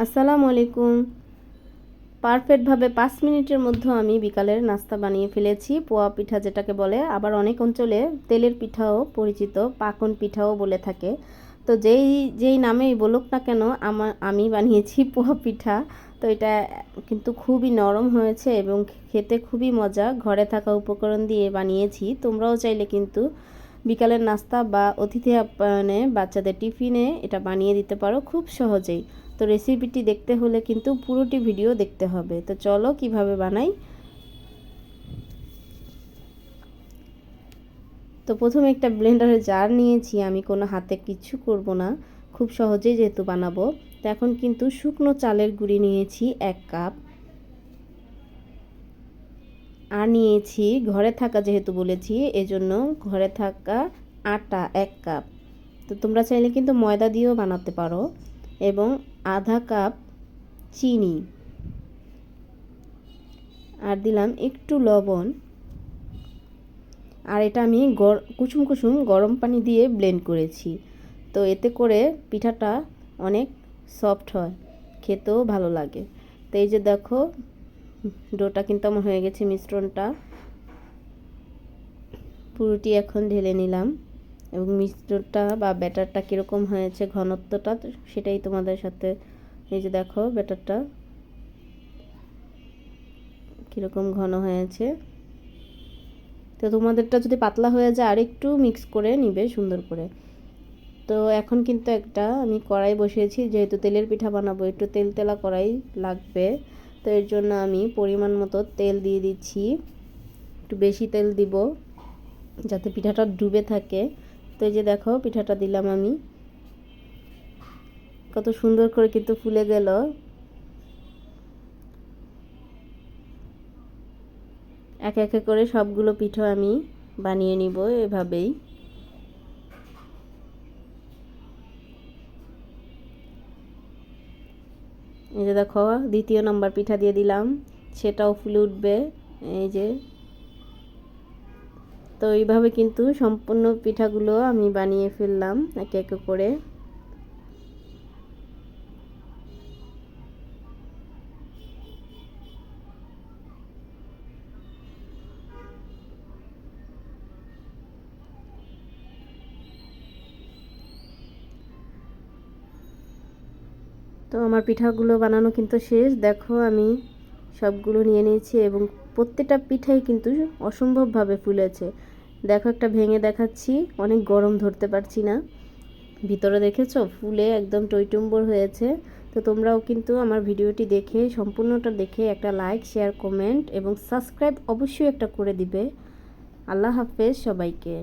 আসসালামু আলাইকুম। পারফেক্টভাবে পাঁচ মিনিটের মধ্যে আমি বিকালের নাস্তা বানিয়ে ফেলেছি। পোয়া পিঠা যেটাকে বলে, আবার অনেক অঞ্চলে তেলের পিঠাও পরিচিত, পাকন পিঠাও বলে থাকে। তো যেই যেই নামেই বলুক না কেন আমার আমি বানিয়েছি পোয়া পিঠা। তো এটা কিন্তু খুবই নরম হয়েছে এবং খেতে খুবই মজা। ঘরে থাকা উপকরণ দিয়ে বানিয়েছি। তোমরাও চাইলে কিন্তু বিকালের নাস্তা বা অতিথি আপ্যায়নে বাচ্চাদের টিফিনে এটা বানিয়ে দিতে পারো খুব সহজেই। তো রেসিপিটি দেখতে হলে কিন্তু পুরোটি ভিডিও দেখতে হবে। তো চলো কীভাবে বানাই? তো প্রথমে একটা ব্লেন্ডারের জার নিয়েছি। আমি কোনো হাতে কিছু করব না। খুব সহজেই যেহেতু বানাবো। তো এখন কিন্তু শুকনো চালের গুঁড়ি নিয়েছি এক কাপ আর নিয়েছি ঘরে থাকা যেহেতু বলেছি, এজন্য ঘরে থাকা আটা এক কাপ তো তোমরা চাইলে কিন্তু ময়দা দিয়েও বানাতে পারো। এবং আধা কাপ চিনি। আর দিলাম একটু লবণ। আর এটা আমি কুসুম কুসুম গরম পানি দিয়ে ব্লেন্ড করেছি। তো এতে করে পিঠাটা অনেক সফট হয়, খেতেও ভালো লাগে। তো এই যে দেখো, ডোটা কিন্তু আমার হয়ে গেছে মিশ্রণটা। পুরোটি এখন ঢেলে নিলাম। এবং মিশ্রণটা বা ব্যাটারটা কীরকম হয়েছে ঘনত্বটা সেটাই তোমাদের সাথে এই যে দেখো ব্যাটারটা কীরকম ঘন হয়েছে। তো তোমাদেরটা যদি পাতলা হয়ে যায় আর একটু মিক্স করে নিবে সুন্দর করে। তো এখন কিন্তু একটা আমি কড়াই বসিয়েছি, যেহেতু তেলের পিঠা বানাবো, একটু তেল তেলা কড়াই লাগবে। তো এর জন্য আমি পরিমাণ মতো তেল দিয়ে দিচ্ছি। একটু বেশি তেল দিব, যাতে পিঠাটা ডুবে থাকে। তো এই যে দেখো, পিঠাটা দিলাম আমি। কত সুন্দর করে কিন্তু ফুলে গেল। এক একে করে সবগুলো পিঠা আমি বানিয়ে নিব এভাবেই। এই যে দেখো, দ্বিতীয় নম্বর পিঠা দিয়ে দিলাম। সেটাও ফুলে উঠবে। এই যে তো এইভাবে কিন্তু সম্পূর্ণ পিঠাগুলো আমি বানিয়ে ফেললাম একে একে করে। তো আমার পিঠাগুলো বানানো কিন্তু শেষ। দেখো আমি সবগুলো নিয়ে নিয়েছি এবং প্রত্যেকটা পিঠাই কিন্তু অসম্ভবভাবে ফুলেছে। দেখো একটা ভেঙে দেখাচ্ছি, অনেক গরম ধরতে পারছি না। ভিতরে দেখেছ? ফুলে একদম টইটুম্বর হয়েছে। তো তোমরাও কিন্তু আমার ভিডিওটি দেখে, সম্পূর্ণটা দেখে একটা লাইক শেয়ার কমেন্ট এবং সাবস্ক্রাইব অবশ্যই একটা করে দিবে। আল্লাহ হাফেজ সবাইকে।